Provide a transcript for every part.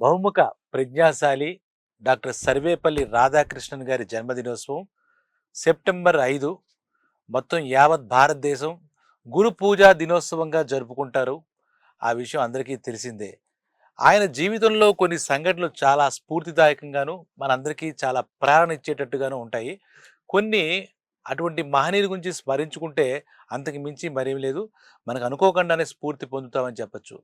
బహుముఖ ప్రజ్ఞాశాలి డాక్టర్ సర్వేపల్లి రాధాకృష్ణన్ గారి జన్మదినోత్సవం సెప్టెంబర్ ఐదు. మొత్తం యావత్ భారతదేశం గురు పూజా దినోత్సవంగా జరుపుకుంటారు. ఆ విషయం అందరికీ తెలిసిందే. ఆయన జీవితంలో కొన్ని సంఘటనలు చాలా స్ఫూర్తిదాయకంగాను మనందరికీ చాలా ప్రేరణ ఇచ్చేటట్టుగాను ఉంటాయి. కొన్ని అటువంటి మహనీయుల గురించి స్మరించుకుంటే అంతకు మించి మరేం లేదు. మనకు అనుకోకుండానే స్ఫూర్తి పొందుతామని చెప్పచ్చు.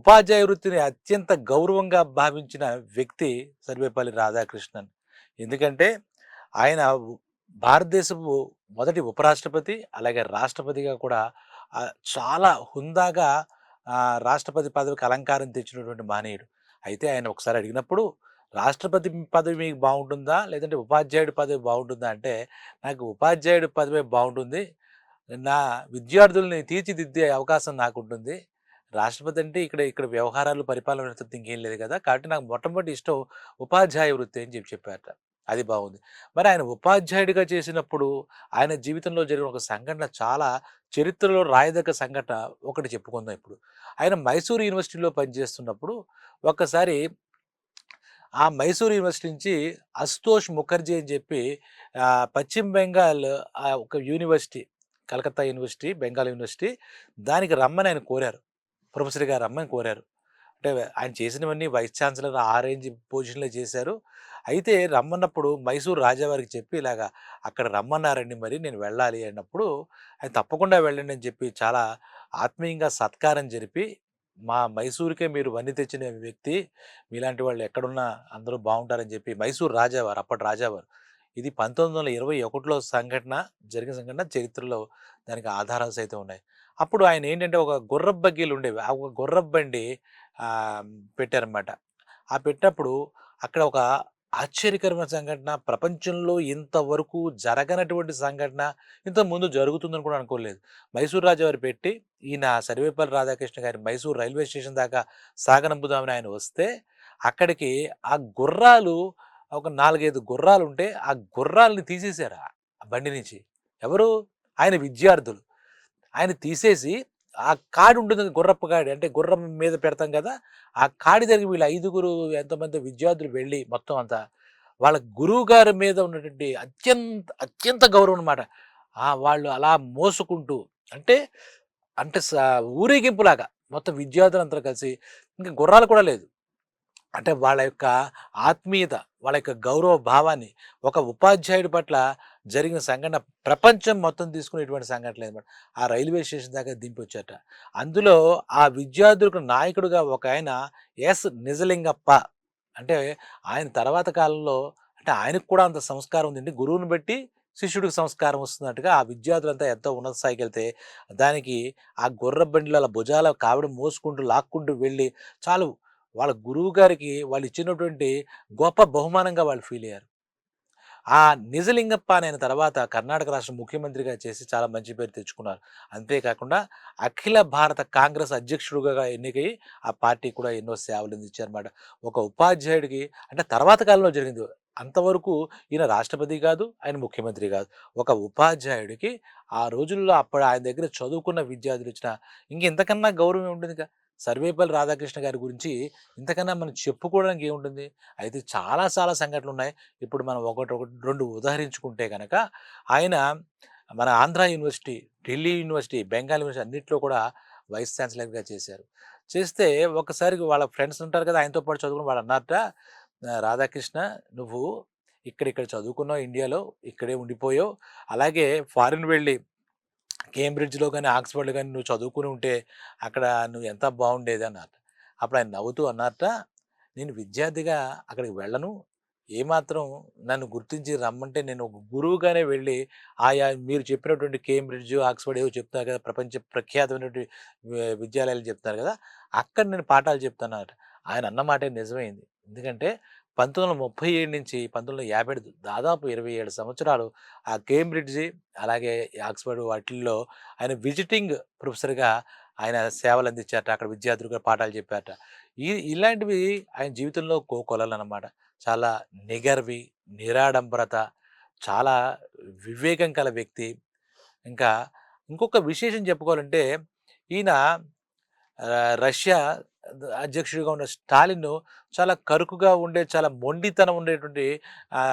ఉపాధ్యాయ వృత్తిని అత్యంత గౌరవంగా భావించిన వ్యక్తి సర్వేపల్లి రాధాకృష్ణన్. ఎందుకంటే ఆయన భారతదేశపు మొదటి ఉపరాష్ట్రపతి అలాగే రాష్ట్రపతిగా కూడా చాలా హుందాగా రాష్ట్రపతి పదవికి అలంకారం తెచ్చినటువంటి మహనీయుడు. అయితే ఆయన ఒకసారి అడిగినప్పుడు రాష్ట్రపతి పదవి మీకు బాగుంటుందా? లేదంటే ఉపాధ్యాయుడి పదవి బాగుంటుందా? అంటే నాకు ఉపాధ్యాయుడి పదవి బాగుంటుంది. నా విద్యార్థుల్ని తీర్చిదిద్దే అవకాశం నాకు ఉంటుంది రాష్ట్రపతి అంటే ఇక్కడ ఇక్కడ వ్యవహారాలు పరిపాలన వ్యవస్థ ఇంకేం లేదు కదా? కాబట్టి నాకు మొట్టమొదటి ఇష్టం ఉపాధ్యాయ వృత్తి అని చెప్పి చెప్పారట. అది బాగుంది. మరి ఆయన ఉపాధ్యాయుడిగా చేసినప్పుడు ఆయన జీవితంలో జరిగిన ఒక సంఘటన చాలా చరిత్రలో రాయదగ్గ సంఘటన ఒకటి చెప్పుకుందాం ఇప్పుడు. ఆయన మైసూరు యూనివర్సిటీలో పనిచేస్తున్నప్పుడు ఒక్కసారి ఆ మైసూర్ యూనివర్సిటీ నుంచి అస్తోష్ ముఖర్జీ అని చెప్పి పశ్చిమ బెంగాల్ ఆ ఒక university Calcutta university Bengal university దానికి రమ్మని ఆయన కోరారు. ప్రొఫెసర్ గారు రమ్మని కోరారు. అంటే ఆయన చేసినవన్నీ వైస్ ఛాన్సలర్ ఆ రేంజ్ పొజిషన్లో చేశారు. అయితే రమ్మన్నప్పుడు మైసూరు రాజావారికి చెప్పి ఇలాగా అక్కడ రమ్మన్నారండి మరి నేను వెళ్ళాలి అన్నప్పుడు ఆయన తప్పకుండా వెళ్ళండి అని చెప్పి చాలా ఆత్మీయంగా సత్కారం జరిపి మా మైసూరుకే మీరు వన్ని తెచ్చిన వ్యక్తి మీలాంటి వాళ్ళు ఎక్కడున్నా అందరూ బాగుంటారని చెప్పి మైసూరు రాజావారు అప్పటి రాజావారు. ఇది పంతొమ్మిది వందల ఇరవై ఒకటిలో సంఘటన జరిగిన సంఘటన చరిత్రలో దానికి ఆధారాలు సైతం ఉన్నాయి. అప్పుడు ఆయన ఏంటంటే ఒక గుర్రపు బగ్గీలు ఉండేవి. ఆ ఒక గుర్రపు బండి పెట్టారన్నమాట. ఆ పెట్టినప్పుడు అక్కడ ఒక ఆశ్చర్యకరమైన సంఘటన. ప్రపంచంలో ఇంతవరకు జరగనటువంటి సంఘటన ఇంత ముందు జరుగుతుందని కూడా అనుకోలేదు. మైసూరు రాజు వారు పెట్టి ఈయన సర్వేపల్లి రాధాకృష్ణ గారి మైసూరు రైల్వే స్టేషన్ దాకా సాగనంపుదామని ఆయన వస్తే అక్కడికి ఆ గుర్రాలు ఒక నాలుగైదు గుర్రాలు ఉంటే ఆ గుర్రాలని తీసేశారు ఆ బండి నుంచి. ఎవరు? ఆయన విద్యార్థులు. ఆయన తీసేసి ఆ కాడి ఉంటుంది గుర్రపు కాడి అంటే గుర్రం మీద పెడతాం కదా ఆ కాడి దగ్గర వీళ్ళు ఐదుగురు ఎంతమంది విద్యార్థులు వెళ్ళి మొత్తం అంతా వాళ్ళ గురువు గారి మీద ఉన్నటువంటి అత్యంత అత్యంత గౌరవం అనమాట వాళ్ళు అలా మోసుకుంటూ అంటే అంటే స- ఊరేగింపులాగా మొత్తం విద్యార్థులంతా కలిసి ఇంకా గుర్రాలు కూడా లేదు. అంటే వాళ్ళ యొక్క ఆత్మీయత వాళ్ళ యొక్క గౌరవ భావాన్ని ఒక ఉపాధ్యాయుడి పట్ల జరిగిన సంఘటన ప్రపంచం మొత్తం తీసుకునేటువంటి సంఘటన అనమాట ఆ రైల్వే స్టేషన్ దాకా దింపొచ్చట అందులో ఆ విద్యార్థులకు నాయకుడుగా ఒక ఆయన ఎస్. నిజలింగప్ప అంటే ఆయన తర్వాత కాలంలో అంటే ఆయనకు కూడా అంత సంస్కారం ఉందండి. గురువుని బట్టి శిష్యుడికి సంస్కారం వస్తున్నట్టుగా ఆ విద్యార్థులంతా ఎంతో ఉన్నత స్థాయికి వెళ్తే దానికి ఆ గుర్ర బండిలో అలా భుజాల కావిడ మోసుకుంటూ లాక్కుంటూ వెళ్ళి చాలు వాళ్ళ గురువు గారికి వాళ్ళు ఇచ్చినటువంటి గొప్ప బహుమానంగా వాళ్ళు ఫీల్ అయ్యారు. ఆ నిజలింగప్ప అనే తర్వాత కర్ణాటక రాష్ట్ర ముఖ్యమంత్రిగా చేసి చాలా మంచి పేరు తెచ్చుకున్నారు. అంతేకాకుండా అఖిల భారత కాంగ్రెస్ అధ్యక్షుడుగా ఎన్నికై ఆ పార్టీ కూడా ఎన్నో సేవలు అందించారన్నమాట. ఒక ఉపాధ్యాయుడికి అంటే తర్వాత కాలంలో జరిగింది. అంతవరకు ఈయన రాష్ట్రపతి కాదు ఆయన ముఖ్యమంత్రి కాదు. ఒక ఉపాధ్యాయుడికి ఆ రోజుల్లో అప్పుడు ఆయన దగ్గర చదువుకున్న విద్యార్థులు ఇచ్చిన ఇంకెంతకన్నా గౌరవం ఉంటుంది కదా సర్వేపల్లి రాధాకృష్ణ గారి గురించి ఇంతకన్నా మనం చెప్పుకోవడానికి ఏముంటుంది? అయితే చాలా చాలా సంఘటనలు ఉన్నాయి ఇప్పుడు మనం ఒకటి ఒకటి రెండు ఉదాహరించుకుంటే కనుక ఆయన మన Andhra university Delhi university Bengal university అన్నింటిలో కూడా వైస్ ఛాన్సలర్గా చేశారు. చేస్తే ఒకసారి వాళ్ళ ఫ్రెండ్స్ ఉంటారు కదా ఆయనతో పాటు చదువుకుని వాళ్ళు అన్నారట రాధాకృష్ణ నువ్వు ఇక్కడ చదువుకున్నావు ఇండియాలో ఇక్కడే ఉండిపోయావు. అలాగే ఫారిన్ వెళ్ళి కేంబ్రిడ్జ్లో కానీ ఆక్స్ఫర్డ్లో కానీ నువ్వు చదువుకుని ఉంటే అక్కడ నువ్వు ఎంత బాగుండేది అన్నట్ట అప్పుడు ఆయన నవ్వుతూ అన్నట్ట నేను విద్యార్థిగా అక్కడికి వెళ్ళను. ఏమాత్రం నన్ను గుర్తించి రమ్మంటే నేను ఒక గురువుగానే వెళ్ళి ఆయా మీరు చెప్పినటువంటి కేంబ్రిడ్జ్ ఆక్స్ఫర్డ్ ఏవో చెప్తారు కదా ప్రపంచ ప్రఖ్యాతమైనటువంటి విద్యాలయాలు చెప్తారు కదా అక్కడ నేను పాఠాలు చెప్తాను ఆయన అన్నమాటే నిజమైంది. ఎందుకంటే పంతొమ్మిది వందల ముప్పై ఏడు నుంచి పంతొమ్మిది వందల యాభై ఏడు దాదాపు ఇరవై ఏడు సంవత్సరాలు ఆ కేంబ్రిడ్జ్ అలాగే ఆక్స్ఫర్డ్ వాటిల్లో ఆయన విజిటింగ్ ప్రొఫెసర్గా ఆయన సేవలు అందించారట అక్కడ విద్యార్థులుగా పాఠాలు చెప్పారట. ఈ ఇలాంటివి ఆయన జీవితంలో కోకొలలు అనమాట చాలా నిగర్వి నిరాడంబరత చాలా వివేకం కల వ్యక్తి. ఇంకా ఇంకొక విశేషం చెప్పుకోవాలంటే ఈయన రష్యా అధ్యక్షుడిగా ఉన్న స్టాలిన్ చాలా కరుకుగా ఉండే చాలా మొండితనం ఉండేటువంటి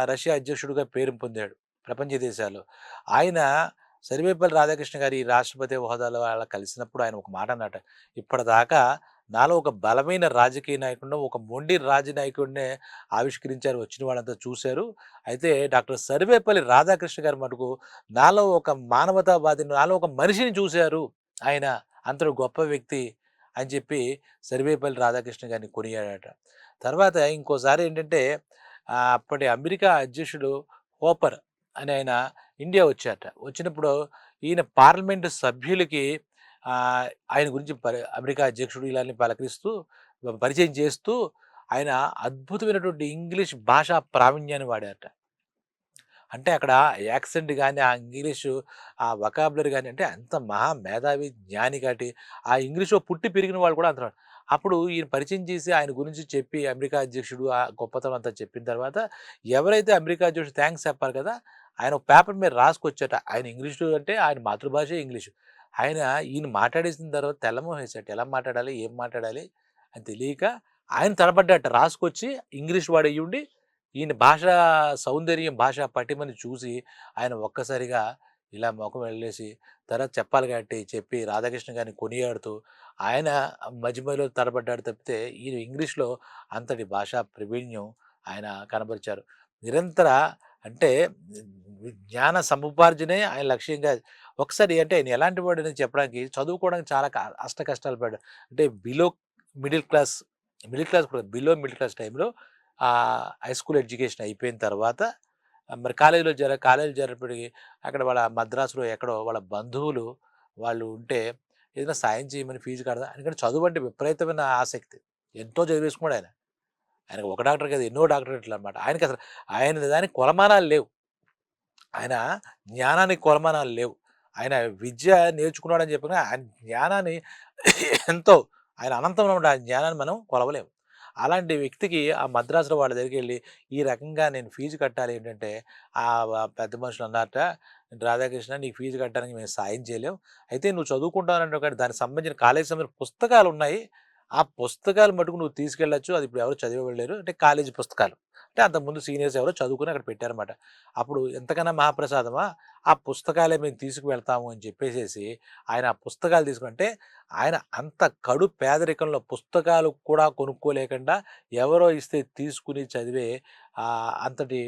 రష్యా అధ్యక్షుడిగా పేరు పొందాడు ప్రపంచ దేశాలు ఆయన సర్వేపల్లి రాధాకృష్ణ గారి ఈ రాష్ట్రపతి హోదాలో అలా కలిసినప్పుడు ఆయన ఒక మాట అన్నట ఇప్పటిదాకా నాలో ఒక బలమైన రాజకీయ నాయకుడిని ఒక మొండి రాజనాయకుడినే ఆవిష్కరించారు వచ్చిన వాళ్ళంతా చూశారు. అయితే డాక్టర్ సర్వేపల్లి రాధాకృష్ణ గారి మటుకు నాలో ఒక మానవతావాదిని నాలో ఒక మనిషిని చూశారు. ఆయన అంతటి గొప్ప వ్యక్తి అని చెప్పి సర్వేపల్లి రాధాకృష్ణ గారిని కొనియాడట. తర్వాత ఇంకోసారి ఏంటంటే అప్పటి అమెరికా అధ్యక్షుడు హోపర్ అని ఆయన ఇండియా వచ్చారట. వచ్చినప్పుడు ఈయన పార్లమెంటు సభ్యులకి ఆయన గురించి పరి అమెరికా అధ్యక్షుడు ఇలాని పలకరిస్తూ పరిచయం చేస్తూ ఆయన అద్భుతమైనటువంటి ఇంగ్లీష్ భాషా ప్రావీణ్యాన్ని వాడారట. అంటే అక్కడ యాక్సెంట్ కానీ ఆ ఇంగ్లీషు ఆ వకాబులర్ కానీ అంటే అంత మహా మేధావి జ్ఞాని కాటి ఆ ఇంగ్లీషులో పుట్టి పెరిగిన వాళ్ళు కూడా అంటున్నారు అప్పుడు ఈయన పరిచయం చేసి ఆయన గురించి చెప్పి అమెరికా అధ్యక్షుడు ఆ గొప్పతనం అంతా చెప్పిన తర్వాత ఎవరైతే అమెరికా అధ్యక్షుడు థ్యాంక్స్ చెప్పారు కదా ఆయన ఒక పేపర్ మీద రాసుకొచ్చట. ఆయన ఇంగ్లీషు అంటే ఆయన మాతృభాష ఇంగ్లీషు. ఆయన ఈయన మాట్లాడేసిన తర్వాత తెల్లమోహం వేసాట ఎలా మాట్లాడాలి? ఏం మాట్లాడాలి? అని తెలియక ఆయన తడబడ్డట. రాసుకొచ్చి ఇంగ్లీష్ వాడు అయ్యుండి ఈయన భాష సౌందర్యం భాష పటిమని చూసి ఆయన ఒక్కసారిగా ఇలా ముఖం వెళ్ళేసి తర్వాత చెప్పాలి కాబట్టి చెప్పి రాధాకృష్ణ గారిని కొనియాడుతూ ఆయన మధ్య మధ్యలో తడబడ్డాడు తప్పితే ఈయన ఇంగ్లీష్లో అంతటి భాషా ప్రవీణ్యం ఆయన కనబరిచారు నిరంతర అంటే జ్ఞాన సముపార్జనే ఆయన లక్ష్యంగా ఒకసారి అంటే ఆయన ఎలాంటి వాడు అని చెప్పడానికి చదువుకోవడానికి చాలా క- అష్ట కష్టాలు పడ్డాడు అంటే below middle class middle class below middle class టైంలో హై స్కూల్ ఎడ్యుకేషన్ అయిపోయిన తర్వాత మరి కాలేజీలో జర కాలేజీ జరిపేటికి అక్కడ వాళ్ళ మద్రాసులో ఎక్కడో వాళ్ళ బంధువులు వాళ్ళు ఉంటే ఏదైనా సాయం చేయమని ఫీజు కడదా ఎందుకంటే చదువు అంటే విపరీతమైన ఆసక్తి. ఎంతో చదివేసుకున్నాడు ఆయన. ఆయనకు ఒక డాక్టర్ కదా ఎన్నో డాక్టరేట్లు అనమాట ఆయనకి అసలు ఆయన దానికి కొలమానాలు లేవు. ఆయన జ్ఞానానికి కొలమానాలు లేవు. ఆయన విద్య నేర్చుకున్నాడని చెప్పిన ఆయన జ్ఞానాన్ని ఎంతో ఆయన అనంతమైన ఉన్న ఆ జ్ఞానాన్ని మనం కొలవలేము. అలాంటి వ్యక్తికి ఆ మద్రాసులో వాళ్ళ దగ్గరికి వెళ్ళి ఈ రకంగా నేను ఫీజు కట్టాలి ఏంటంటే ఆ పెద్ద మనుషులు అన్నారట రాధాకృష్ణ నీకు ఫీజు కట్టడానికి మేము సాయం చేయలేం. అయితే నువ్వు చదువుకుంటానంటే కానీ దానికి సంబంధించిన కాలేజీ సంబంధించిన పుస్తకాలు ఉన్నాయి. ఆ పుస్తకాలు మటుకు నువ్వు తీసుకెళ్ళచ్చు. అది ఇప్పుడు ఎవరు చదివలేరు అంటే కాలేజీ పుస్తకాలు. అంటే అంతకుముందు సీనియర్స్ ఎవరో చదువుకుని అక్కడ పెట్టారన్నమాట. అప్పుడు ఎంతకన్నా మహాప్రసాదమా ఆ పుస్తకాలే మేము తీసుకువెళ్తాము అని చెప్పేసేసి ఆయన ఆ పుస్తకాలు తీసుకుంటే ఆయన అంత కడు పేదరికంలో పుస్తకాలు కూడా కొనుక్కోలేకుండా ఎవరో ఇస్తే తీసుకుని చదివే అంతటి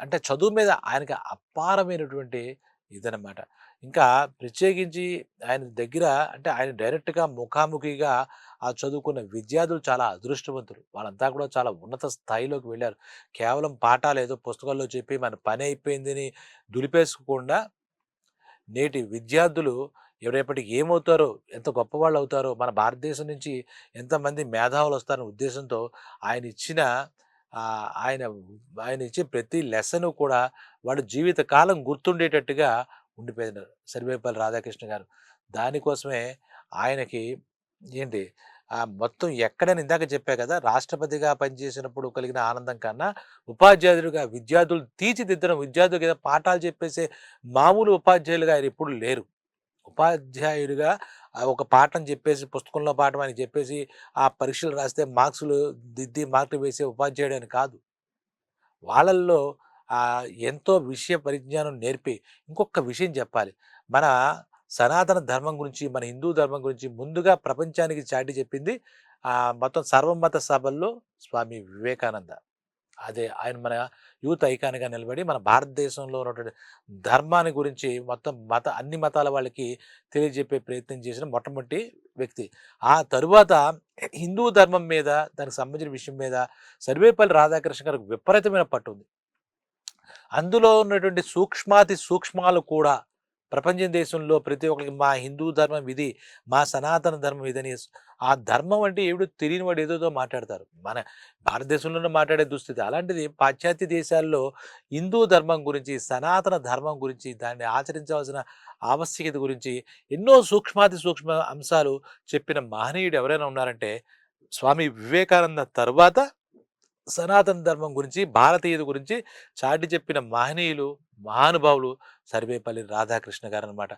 అంటే చదువు మీద ఆయనకి అపారమైనటువంటి ఇదనమాట ఇంకా ప్రత్యేకించి ఆయన దగ్గర అంటే ఆయన డైరెక్ట్గా ముఖాముఖిగా ఆ చదువుకున్న విద్యార్థులు చాలా అదృష్టవంతులు. వాళ్ళంతా కూడా చాలా ఉన్నత స్థాయిలోకి వెళ్ళారు. కేవలం పాఠాలు ఏదో పుస్తకాల్లో చెప్పి మన పని అయిపోయిందని దులిపేసుకోకుండా నేటి విద్యార్థులు ఎవరేపటికి ఏమవుతారో ఎంత గొప్పవాళ్ళు అవుతారో మన భారతదేశం నుంచి ఎంతమంది మేధావులు వస్తారనే ఉద్దేశంతో ఆయన ఇచ్చిన ఆయన ఆయన ఇచ్చే ప్రతి లెసన్ కూడా వాడు జీవితకాలం గుర్తుండేటట్టుగా ఉండిపోయినారు. సర్వేపల్లి రాధాకృష్ణ గారు. దానికోసమే ఆయనకి ఏంటి ఆ మొత్తం ఎక్కడైనా ఇందాక చెప్పా కదా రాష్ట్రపతిగా పనిచేసినప్పుడు కలిగిన ఆనందం కన్నా ఉపాధ్యాయులుగా విద్యార్థులు తీర్చిదిద్దడం విద్యార్థులకు ఏదో పాఠాలు చెప్పేసే మామూలు ఉపాధ్యాయులుగా ఆయన ఎప్పుడు లేరు. ఉపాధ్యాయుడిగా ఒక పాఠం చెప్పేసి పుస్తకంలో పాఠం అని చెప్పేసి ఆ పరీక్షలు రాస్తే మార్క్సులు దిద్ది మార్కులు వేసే ఉపాధ్యాయుడు అని కాదు. వాళ్ళల్లో ఎంతో విషయ పరిజ్ఞానం నేర్పి ఇంకొక విషయం చెప్పాలి. మన సనాతన ధర్మం గురించి మన హిందూ ధర్మం గురించి ముందుగా ప్రపంచానికి చాటి చెప్పింది ఆ మొత్తం సర్వమత సభల్లో స్వామి వివేకానంద. అదే ఆయన మన యూత్ ఐకాన్గా నిలబడి మన భారతదేశంలో ఉన్నటువంటి ధర్మాన్ని గురించి మొత్తం మత అన్ని మతాల వాళ్ళకి తెలియజెప్పే ప్రయత్నం చేసిన మొట్టమొదటి వ్యక్తి. ఆ తరువాత హిందూ ధర్మం మీద దానికి సంబంధించిన విషయం మీద సర్వేపల్లి రాధాకృష్ణ గారికి విపరీతమైన పట్టు ఉంది. అందులో ఉన్నటువంటి సూక్ష్మాతి సూక్ష్మాలు కూడా ప్రపంచం దేశంలో ప్రతి ఒక్కరికి మా హిందూ ధర్మం ఇది మా సనాతన ధర్మం ఇదని ఆ ధర్మం అంటే ఏమిటో తెలియని వాడు ఏదోదో మాట్లాడతారు. మన భారతదేశంలోనే మాట్లాడే దుస్థితి. అలాంటిది పాశ్చాత్య దేశాల్లో హిందూ ధర్మం గురించి సనాతన ధర్మం గురించి దాన్ని ఆచరించవలసిన ఆవశ్యకత గురించి ఎన్నో సూక్ష్మాతి సూక్ష్మ అంశాలు చెప్పిన మహనీయుడు ఎవరైనా ఉన్నారంటే స్వామి వివేకానంద తర్వాత సనాతన ధర్మం గురించి భారతీయత గురించి చాటి చెప్పిన మహనీయులు మహానుభావులు సర్వేపల్లి రాధాకృష్ణ గారు అనమాట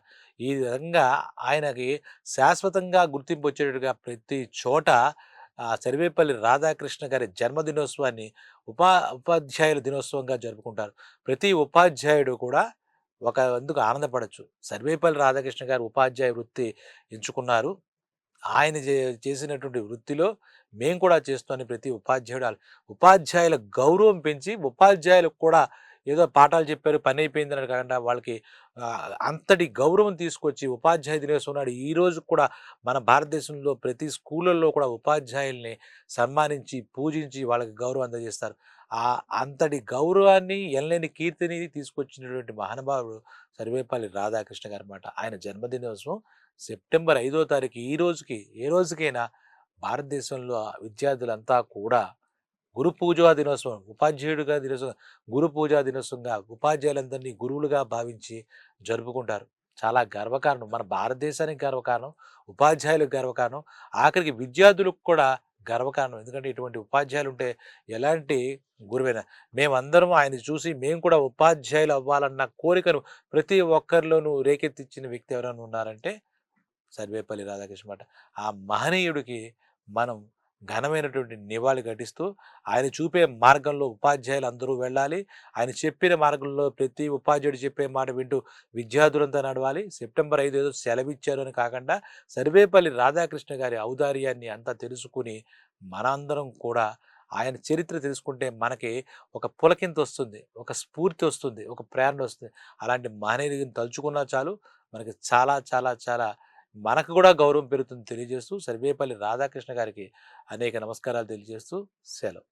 ఈ విధంగా ఆయనకి శాశ్వతంగా గుర్తింపు వచ్చేటట్టుగా ప్రతి చోట సర్వేపల్లి రాధాకృష్ణ గారి జన్మదినోత్సవాన్ని ఉపా ఉపాధ్యాయుల దినోత్సవంగా జరుపుకుంటారు. ప్రతి ఉపాధ్యాయుడు కూడా ఒక అందుకు ఆనందపడచ్చు. సర్వేపల్లి రాధాకృష్ణ గారు ఉపాధ్యాయ వృత్తి ఎంచుకున్నారు. ఆయన చే- చేసినటువంటి వృత్తిలో మేము కూడా చేస్తామని ప్రతి ఉపాధ్యాయుడు ఉపాధ్యాయుల గౌరవం పెంచి ఉపాధ్యాయులకు కూడా ఏదో పాఠాలు చెప్పారు పని అయిపోయింది అని కాకుండా వాళ్ళకి అంతటి గౌరవం తీసుకొచ్చి ఉపాధ్యాయ దినోత్సవం నాడు ఈ రోజు కూడా మన భారతదేశంలో ప్రతి స్కూళ్ళల్లో కూడా ఉపాధ్యాయుల్ని సన్మానించి పూజించి వాళ్ళకి గౌరవం అందజేస్తారు. ఆ అంతటి గౌరవాన్ని ఎనలేని కీర్తిని తీసుకొచ్చినటువంటి మహానుభావుడు సర్వేపల్లి రాధాకృష్ణ గారు అనమాట ఆయన జన్మదినోత్సవం సెప్టెంబర్ ఐదో తారీఖు ఈ రోజుకి ఏ రోజుకైనా భారతదేశంలో విద్యార్థులంతా కూడా గురు పూజా దినోత్సవం ఉపాధ్యాయుడిగా దినోత్సవం గురు పూజా దినోత్సవంగా ఉపాధ్యాయులందరినీ గురువులుగా భావించి జరుపుకుంటారు. చాలా గర్వకారణం. మన భారతదేశానికి గర్వకారణం ఉపాధ్యాయులకు గర్వకారణం ఆఖరికి విద్యార్థులకు కూడా గర్వకారణం. ఎందుకంటే ఇటువంటి ఉపాధ్యాయులు ఉంటే ఎలాంటి గురువైనా మేమందరం ఆయన చూసి మేము కూడా ఉపాధ్యాయులు అవ్వాలన్న కోరికను ప్రతి ఒక్కరిలోనూ రేకెత్తిచ్చిన వ్యక్తి ఎవరైనా ఉన్నారంటే సర్వేపల్లి రాధాకృష్ణ మాట. ఆ మహనీయుడికి మనం ఘనమైనటువంటి నివాళి ఘటిస్తూ ఆయన చూపే మార్గంలో ఉపాధ్యాయులు అందరూ వెళ్ళాలి. ఆయన చెప్పిన మార్గంలో ప్రతి ఉపాధ్యాయుడు చెప్పే మాట వింటూ విద్యార్థులంతా నడవాలి. సెప్టెంబర్ ఐదు ఏదో సెలవిచ్చారు అని కాకుండా సర్వేపల్లి రాధాకృష్ణ గారి ఔదార్యాన్ని అంతా తెలుసుకుని మనందరం కూడా ఆయన చరిత్ర తెలుసుకుంటే మనకి ఒక పులకింత వస్తుంది ఒక స్ఫూర్తి వస్తుంది ఒక ప్రేరణ వస్తుంది. అలాంటి మహనీయుడిని తలుచుకున్నా చాలు. మనకి చాలా చాలా చాలా మనకు కూడా గౌరవం పెరుగుతుంది తెలియజేస్తూ సర్వేపల్లి రాధాకృష్ణ గారికి అనేక నమస్కారాలు తెలియజేస్తూ సెలవు.